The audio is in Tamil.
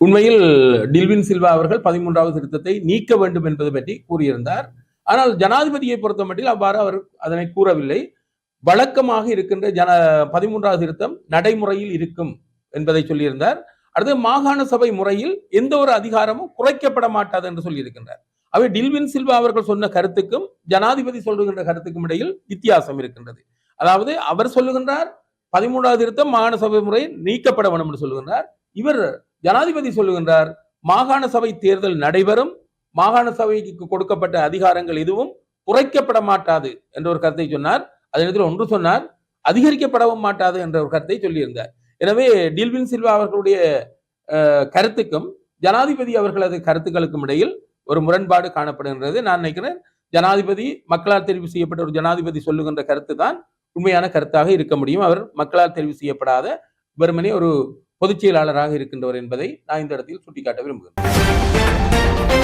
உண்மையில் டில்வின் சில்வா அவர்கள் பதிமூன்றாவது திருத்தத்தை நீக்க வேண்டும் என்பது பற்றி கூறியிருந்தார். ஆனால் ஜனாதிபதியை பொறுத்த மட்டில் அவ்வாறு அவர் அதனை கூறவில்லை. வழக்கமாக இருக்கின்ற ஜன பதிமூன்றாவது திருத்தம் நடைமுறையில் இருக்கும் என்பதை சொல்லியிருந்தார். அடுத்து மாகாண சபை முறையில் எந்த ஒரு அதிகாரமும் குறைக்கப்பட மாட்டாது என்று சொல்லியிருக்கின்றார். அவை டில்வின் சில்வா அவர்கள் சொன்ன கருத்துக்கும் ஜனாதிபதி சொல்லுகின்ற கருத்துக்கும் இடையில் வித்தியாசம் இருக்கின்றது. அதாவது அவர் சொல்லுகின்றார் பதிமூன்றாவது திருத்தம் மாகாண சபை முறை நீக்கப்பட வேண்டும் என்று சொல்லுகின்றார். இவர் ஜனாதிபதி சொல்லுகின்றார் மாகாண சபை தேர்தல் நடைபெறும் மாகாண சபைக்கு கொடுக்கப்பட்ட அதிகாரங்கள் எதுவும் குறைக்கப்பட மாட்டாது என்ற ஒரு கருத்தை சொன்னார். அதே நேரத்தில் ஒன்று சொன்னார் அதிகரிக்கப்படவும் மாட்டாது என்ற ஒரு கருத்தை சொல்லியிருந்தார். எனவே டில்வின் சில்வா அவர்களுடைய அஹ், கருத்துக்கும் ஜனாதிபதி அவர்களது கருத்துக்களுக்கும் இடையில் ஒரு முரண்பாடு காணப்படுகின்றது. நான் நினைக்கிறேன் ஜனாதிபதி மக்களால் தெரிவு செய்யப்பட்ட ஒரு ஜனாதிபதி சொல்லுகின்ற கருத்து தான் உண்மையான கருத்தாக இருக்க முடியும். அவர் மக்களால் தெரிவு செய்யப்படாத வெறுமனே ஒரு பொதுச் செயலாளராக இருக்கின்றவர் என்பதை நான் இந்த இடத்தில் சுட்டிக்காட்ட விரும்புகிறேன்.